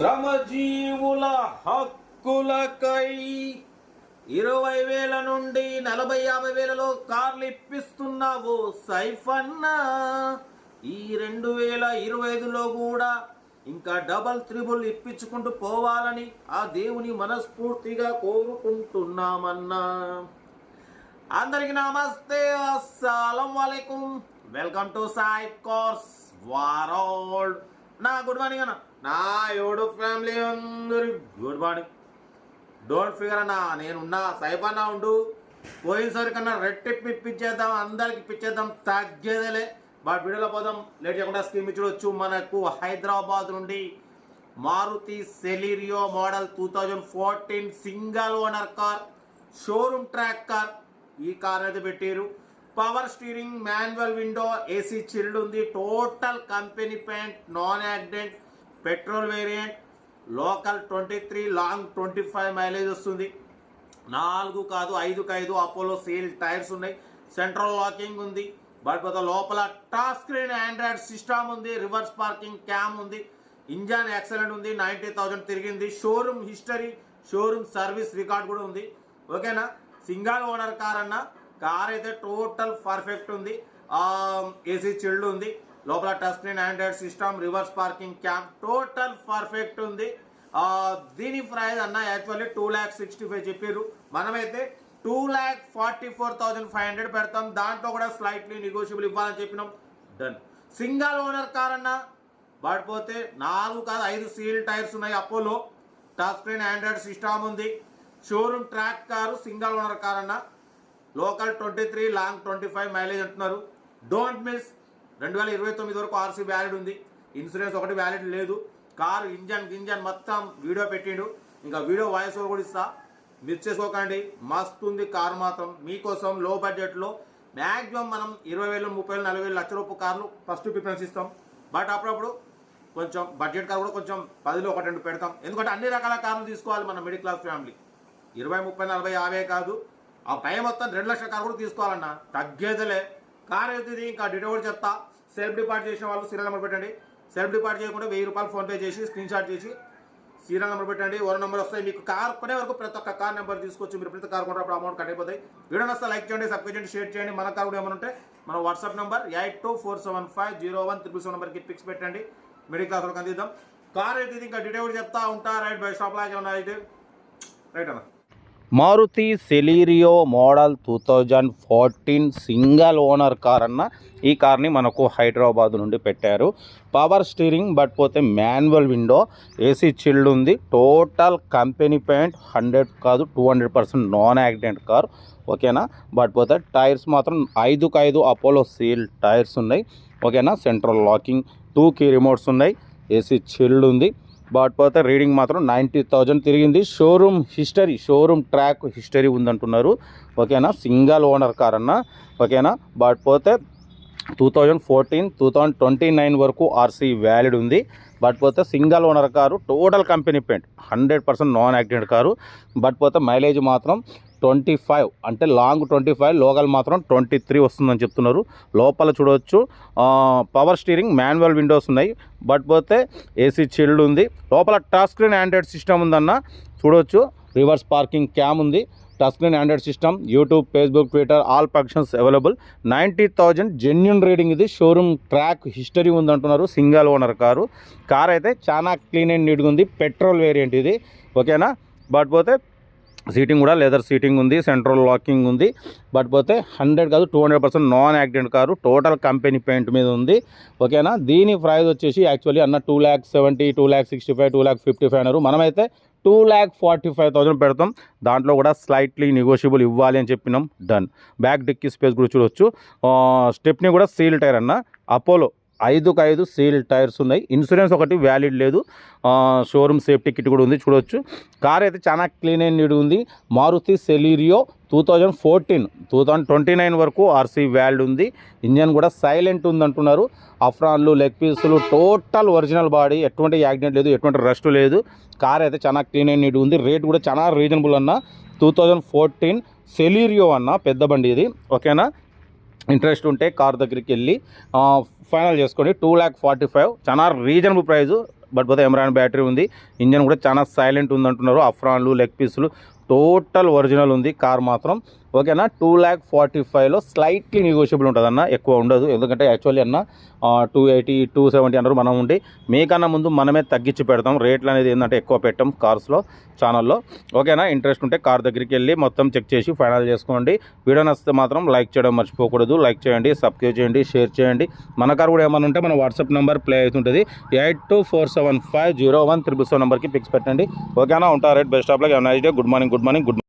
శ్రమజీవుల హక్కులకై ఇరవై వేల నుండి నలభై యాభై వేలలో కార్లు ఇప్పిస్తున్నావు సైఫన్న. ఈ రెండు వేల ఇరవై ఐదులో కూడా ఇంకా డబల్ త్రిబుల్ ఇప్పించుకుంటూ పోవాలని ఆ దేవుని మనస్ఫూర్తిగా కోరుకుంటున్నామన్నా. అందరికి నమస్తే అస్సలం వాలేకుం. Welcome to Sai cars world నా గుడ్ మార్నింగ్ అన్న. నా యోడు ఫ్యామిలీ అందరి గుడ్ మార్నింగ్. డోంట్ ఫిగర్ అన్న నేనున్నా సైఫ్ ఉండు. పోయినసారి కన్నా రెట్టిప్పి ఇప్పించేద్దాం అందరికి ఇప్పించేద్దాం తగ్గేదేలే. బట్ వీడియోలో పోదాం లేట్ చేయకుండా స్కీమ్ చూడొచ్చు. మనకు హైదరాబాద్ నుండి Maruti Celerio model two thousand fourteen single owner car showroom track car ఈ కార్ అయితే పెట్టారు. Power steering manual window AC chilled ఉంది total company paint non accident. Petrol variant local twenty three long twenty five mileage వస్తుంది. నాలుగు కాదు ఐదుకు ఐదు Apollo seal tyres ఉన్నాయి. సెంట్రల్ లాకింగ్ ఉంది. బట్ పోతే లోపల టచ్ స్క్రీన్ ఆండ్రాయిడ్ సిస్టమ్ ఉంది. రివర్స్ పార్కింగ్ క్యామ్ ఉంది. ఇంజన్ ఎక్సలెంట్ ఉంది. నైంటీ థౌజండ్ తిరిగింది. Showroom history showroom service record కూడా ఉంది. ఓకేనా? సింగల్ ఓనర్ కార్ అన్న. కార్ అయితే టోటల్ పర్ఫెక్ట్ ఉంది. ఏసీ చిల్డ్ ఉంది. లోపల touch screen Android system reverse parking cam total perfect ఉంది. దీని ప్రైస్ అన్న actually two lakh sixty five చెప్పారు మనమైతే two lakh forty four thousand five hundred పెడతాం. దాంట్లో కూడా స్లైట్లీ నెగోషియబుల్ ఇవ్వాలని చెప్పినాం. డన్ సింగల్ ఓనర్ కార్ అన్న పడిపోతే నాలుగు కాదు ఐదు సీల్ టైర్స్ ఉన్నాయి Apollo touch screen Android system ఉంది. Showroom track car single owner car అన్న. Local twenty three long twenty five mileage అంటున్నారు. డోంట్ మిస్ రెండు వేల ఇరవై తొమ్మిది వరకు ఆర్సీ వ్యాలిడ్ ఉంది. ఇన్సూరెన్స్ ఒకటి వ్యాలిడ్ లేదు. కారు ఇంజన్ గింజన్ మొత్తం వీడియో పెట్టిండు. ఇంకా వీడియో వాయిస్ ఓవర్ కూడా ఇస్తా. మిస్ చేసుకోకండి. మస్తు ఉంది కారు మాత్రం. మీకోసం లో బడ్జెట్లో మ్యాక్సిమం మనం ఇరవై వేలు ముప్పై వేలు నలభై వేలు లక్ష రూపాయల కార్లు ఫస్ట్ ప్రిఫరెన్స్ ఇస్తాం. బట్ అప్పుడప్పుడు కొంచెం బడ్జెట్ కార్ కూడా కొంచెం పదిలో ఒకటి రెండు పెడతాం. ఎందుకంటే అన్ని రకాల కార్లు తీసుకోవాలి మన మిడిల్ క్లాస్ ఫ్యామిలీ ఇరవై ముప్పై నలభై యాభై కాదు. ఆ టైం మొత్తం రెండు లక్షల కారు కూడా తీసుకోవాలన్నా. తగ్గేదిలే. కార్ అవుతుంది ఇంకా డీటెయిల్ కూడా చెప్తా. సెల్ఫ్ డిపార్ట్ చేసిన వాళ్ళు సీరియల్ నెంబర్ పెట్టండి. సెల్ఫ్ డిపార్ట్ చేయకుండా వెయ్యి రూపాయలు ఫోన్పే చేసి స్క్రీన్ షాట్ చేసి సీరియల్ నెంబర్ పెట్టండి. ఓవర్ నెంబర్ వస్తాయి. మీకు కార్ కొనే వరకు ప్రతి ఒక్క కార్ నెంబర్ తీసుకొచ్చి మీరు ప్రతి కార్ కొన్నప్పుడు అమౌంట్ కట్ అయిపోతాయి. వీడియో వస్తే లైక్ చేయండి సబ్స్క్రైబ్ చేయండి షేర్ చేయండి. మన కార్ కూడా ఏమైనా ఉంటే మన WhatsApp number eight two four seven five zero one triple seven నెంబర్కి పిక్స్ పెట్టండి. మిడిల్ క్లాస్ వరకు అందిద్దాం. కార్ అయితే ఇది ఇంకా డీటెయిల్ చెప్తా ఉంటా. రైట్ బై షాప్ లాగే ఉన్నాయి అయితే. రైట్ అన్న. Maruti Celerio model two thousand fourteen single owner car అన్న ఈ కార్ని మనకు హైదరాబాద్ నుండి పెట్టారు. పవర్ స్టీరింగ్ బట్ పోతే మాన్యువల్ విండో ఏసీ చిల్డ్ ఉంది. టోటల్ కంపెనీ పెయింట్ హండ్రెడ్ కాదు two hundred percent non accident car. ఓకేనా? బట్ పోతే టైర్స్ మాత్రం ఐదుకు ఐదు అపోలో సీల్ టైర్స్ ఉన్నాయి. ఓకేనా? Central locking two key remotes ఉన్నాయి. ఏసీ చిల్డ్ ఉంది. బట్ పోతే రీడింగ్ మాత్రం నైంటీ థౌజండ్ తిరిగింది. Showroom history showroom track history ఉందంటున్నారు. ఓకేనా? సింగల్ ఓనర్ కార్ అన్న. ఓకేనా? బట్ పోతే two thousand fourteen two thousand twenty nine వరకు ఆర్సీ వ్యాలిడ్ ఉంది. బట్ పోతే single owner car total company paint hundred percent non accident car. But పోతే mileage మాత్రం ట్వంటీ ఫైవ్ అంటే లాంగ్ ట్వంటీ ఫైవ్ లోకల్ మాత్రం ట్వంటీ త్రీ వస్తుందని చెప్తున్నారు. లోపల చూడవచ్చు పవర్ స్టీరింగ్ మాన్యువల్ విండోస్ ఉన్నాయి. బట్ పోతే ఏసీ చిల్డ్ ఉంది. లోపల టచ్ స్క్రీన్ ఆండ్రాయిడ్ సిస్టమ్ ఉందన్న చూడవచ్చు రివర్స్ పార్కింగ్ క్యామ్ ఉంది. Touch screen Android system YouTube Facebook Twitter all functions available ninety thousand genuine reading ఇది. షోరూమ్ ట్రాక్ హిస్టరీ ఉందంటున్నారు single owner car. Car అయితే చాలా క్లీన్ అండ్ నీట్గా ఉంది. పెట్రోల్ వేరియంట్ ఇది. ఓకేనా? బట్ పోతే సీటింగ్ కూడా లెదర్ సీటింగ్ ఉంది సెంట్రల్ లాకింగ్ ఉంది. బట్ పోతే హండ్రెడ్ కాదు two hundred percent non accident car total company paint మీద ఉంది. ఓకేనా దీని ప్రైస్ వచ్చేసి యాక్చువల్లీ అన్న two lakh seventy two lakh sixty five two lakh fifty five అన్నారు. మనమైతే two lakh forty five thousand పెడతాం. దాంట్లో కూడా స్లైట్లీ నెగోషియబుల్ ఇవ్వాలి అని చెప్పినాం. డన్ బ్యాక్ డిక్కీ స్పేస్ కూడా చూడవచ్చు స్టెప్ని కూడా సీల్ టైర్ అన్న. అపోలో ఐదుకు ఐదు సీల్ టైర్స్ ఉన్నాయి. ఇన్సూరెన్స్ ఒకటి వ్యాలిడ్ లేదు. షోరూమ్ సేఫ్టీ కిట్ కూడా ఉంది చూడొచ్చు. కార్ అయితే చాలా క్లీన్ అండ్ నీడు ఉంది. Maruti Celerio two thousand fourteen two thousand twenty nine వరకు ఆర్సీ వ్యాల్డ్ ఉంది. ఇంజన్ కూడా సైలెంట్ ఉంది అంటున్నారు. అఫ్రాన్లు లెగ్ పీసులు టోటల్ ఒరిజినల్ బాడీ ఎటువంటి యాక్సిడెంట్ లేదు ఎటువంటి రస్ట్ లేదు. కార్ అయితే చాలా క్లీన్ అండ్ నీట్ ఉంది. రేట్ కూడా చాలా రీజనబుల్ అన్న టూ థౌజండ్ ఫోర్టీన్ సెలీరియో అన్న పెద్ద బండి ఇది. ఓకేనా? ఇంట్రెస్ట్ ఉంటే కార్ దగ్గరికి వెళ్ళి ఫైనల్ చేసుకోండి. Two lakh forty five. చాలా రీజనబుల్ ప్రైస్ బట్ పోతే ఎమరాన్ బ్యాటరీ ఉంది. ఇంజన్ కూడా చాలా సైలెంట్ ఉంది అంటున్నారు అఫ్రాన్లు లెగ్ పీసులు టోటల్ ఒరిజినల్ ఉంది. కార్ మాత్రం ఓకేనా? టూ ల్యాక్ ఫార్టీ ఫైవ్లో స్లైట్లీ నెగోషియబుల్ ఉంటుంది అన్న ఎక్కువ ఉండదు. ఎందుకంటే యాక్చువల్లీ అన్న టూ ఎయిటీ టూ సెవెంటీ అన్నారు మనం ఉండి మీకన్నా ముందు మనమే తగ్గించి పెడతాం. రేట్లు అనేది ఏంటంటే ఎక్కువ పెట్టాం కార్స్లో ఛానల్లో ఓకేనా? ఇంట్రెస్ట్ ఉంటే కార్ దగ్గరికి వెళ్ళి మొత్తం చెక్ చేసి ఫైనల్ చేసుకోండి. వీడియో నచ్చితే మాత్రం లైక్ చేయడం మర్చిపోకూడదు. లైక్ చేయండి సబ్స్క్రైబ్ చేయండి షేర్ చేయండి. మన కార్ కూడా ఏమైనా ఉంటే మన వాట్సాప్ నెంబర్ ప్లే అవుతుంటుంది. Eight two four seven five zero one triple seven నెంబర్కి పిక్స్ పెట్టండి. ఓకేనా? ఉంటా rate best of nice day good morning good morning good